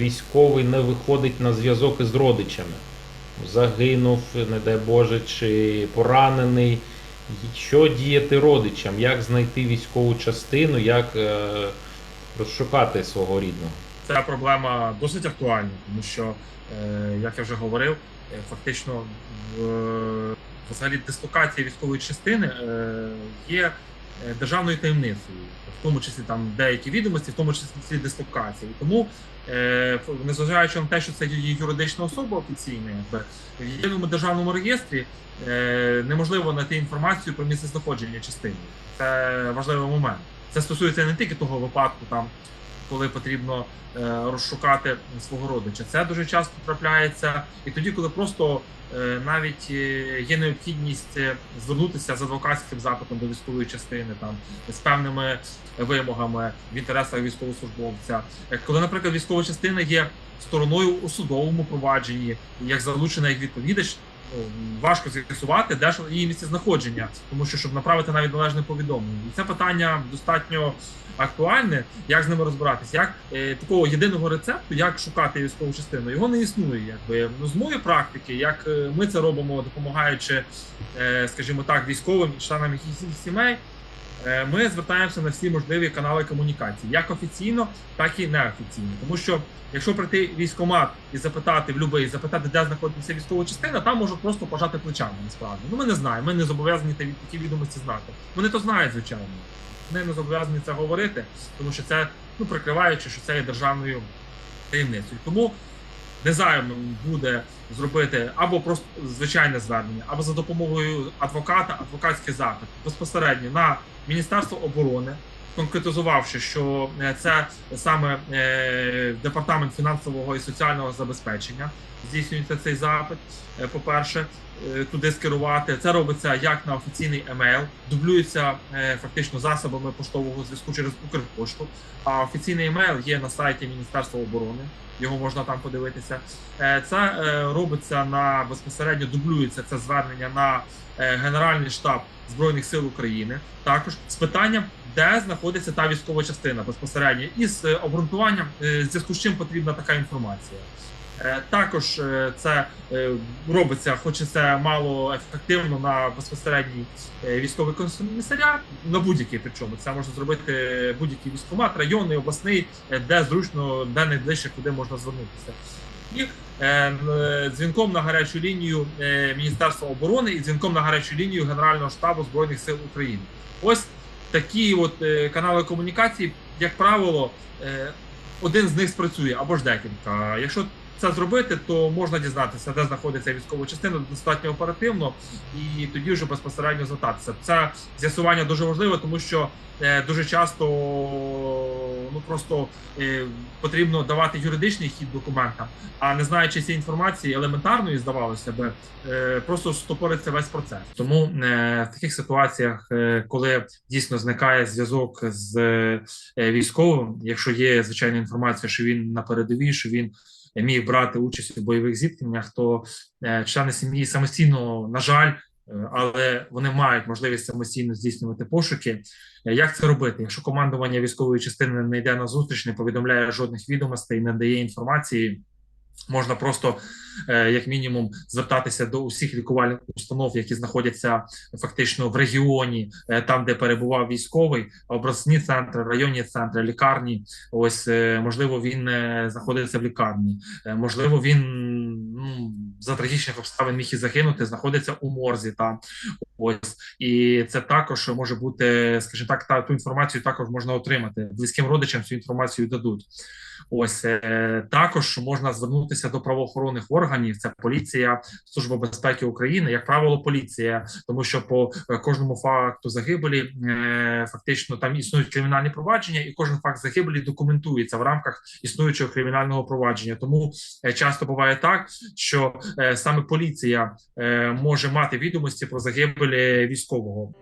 військовий не виходить на зв'язок із родичами. Загинув, не дай Боже, чи поранений. Що діяти родичам? Як знайти військову частину, як е, розшукати свого рідного? Ця проблема досить актуальна, тому що, е, як я вже говорив, е, фактично в взагалі дислокація військової частини е, є е, державною таємницею, в тому числі там деякі відомості, в тому числі дислокації. Тому, е, незважаючи на те, що це є юридична особа офіційна, в єдиному державному реєстрі е, неможливо знайти інформацію про місце знаходження частини. Це важливий момент. Це стосується не тільки того випадку, там коли потрібно е, розшукати свого родича. Це дуже часто трапляється, і тоді, коли просто е, навіть е, є необхідність звернутися з адвокатським запитом до військової частини, там з певними вимогами в інтересах військовослужбовця. Коли, наприклад, військова частина є стороною у судовому провадженні, як залучена як відповідач. Важко з'ясувати, де ж її місце знаходження, тому що щоб направити навіть належне повідомлення, і це питання достатньо актуальне. Як з ними розбиратись? Як е, такого єдиного рецепту, як шукати військову частину, його не існує. Якби ну з моєї практики, як е, ми це робимо, допомагаючи, е, скажімо так, військовим членам їхніх сімей. Е, Ми звертаємося на всі можливі канали комунікації, як офіційно, так і неофіційно. Тому що якщо прийти в військкомат і запитати в будь-який, запитати, де знаходиться військова частина, там можуть просто пожати плечами. Насправді, ну ми не знаємо. Ми не зобов'язані такі відомості знати. Вони то знають, звичайно. Вони не зобов'язані це говорити, тому що це ну прикриваючи, що це є державною таємницею. Тому незайвим буде зробити або просто звичайне звернення, або за допомогою адвоката, адвокатський запит безпосередньо на Міністерство оборони, конкретизувавши, що е, це саме е, департамент фінансового і соціального забезпечення здійснюється цей запит. е, По-перше, е, туди скерувати. Це робиться як на офіційний емейл, дублюється фактично засобами поштового зв'язку через Укрпошту. А офіційний емейл є на сайті Міністерства оборони. Його можна там подивитися. Е, Це е, робиться на безпосередньо дублюється це звернення на е, Генеральний штаб Збройних сил України. Також з питанням, де знаходиться та військова частина безпосередньо, і з обґрунтуванням, зв'язку з чим потрібна така інформація. Е, Також е, це е, робиться, хоч і це мало ефективно на безпосередній військовий комісаріат, на будь-який причому це можна зробити будь-який військкомат, районний, обласний, де зручно, де найближче, куди можна звернутися. І дзвінком на гарячу лінію Міністерства оборони і дзвінком на гарячу лінію Генерального штабу Збройних сил України. Ось такі от канали комунікації, як правило, один з них спрацює або ж декілька. Якщо це зробити, то можна дізнатися, де знаходиться військова частина достатньо оперативно, і тоді вже безпосередньо звертатися. Це з'ясування дуже важливе, тому що е, дуже часто ну просто е, потрібно давати юридичний хід документам, а не знаючи цієї інформації елементарної, здавалося би, е, просто стопориться весь процес. Тому в таких ситуаціях, коли дійсно зникає зв'язок з військовим, якщо є звичайна інформація, що він на передовій, що він міг брати участь у бойових зіткненнях, то е, члени сім'ї самостійно, на жаль, е, але вони мають можливість самостійно здійснювати пошуки. Е, Як це робити? Якщо командування військової частини не йде на зустріч, не повідомляє жодних відомостей, не дає інформації. Можна просто, е, як мінімум, звертатися до усіх лікувальних установ, які знаходяться фактично в регіоні, е, там де перебував військовий, обласні центри, районні центри, лікарні. Ось е, можливо, він знаходиться в лікарні. Можливо, він ну, за трагічних обставин міг і загинути, знаходиться у морзі. Там ось і це також може бути, скажімо так, та ту інформацію також можна отримати. Близьким родичам цю інформацію дадуть. Ось е, також можна звернутися до правоохоронних органів. Це поліція, служба безпеки України, як правило, поліція, тому що по е, кожному факту загибелі е, фактично там існують кримінальні провадження, і кожен факт загибелі документується в рамках існуючого кримінального провадження. Тому часто буває так, що саме поліція може мати відомості про загибель військового.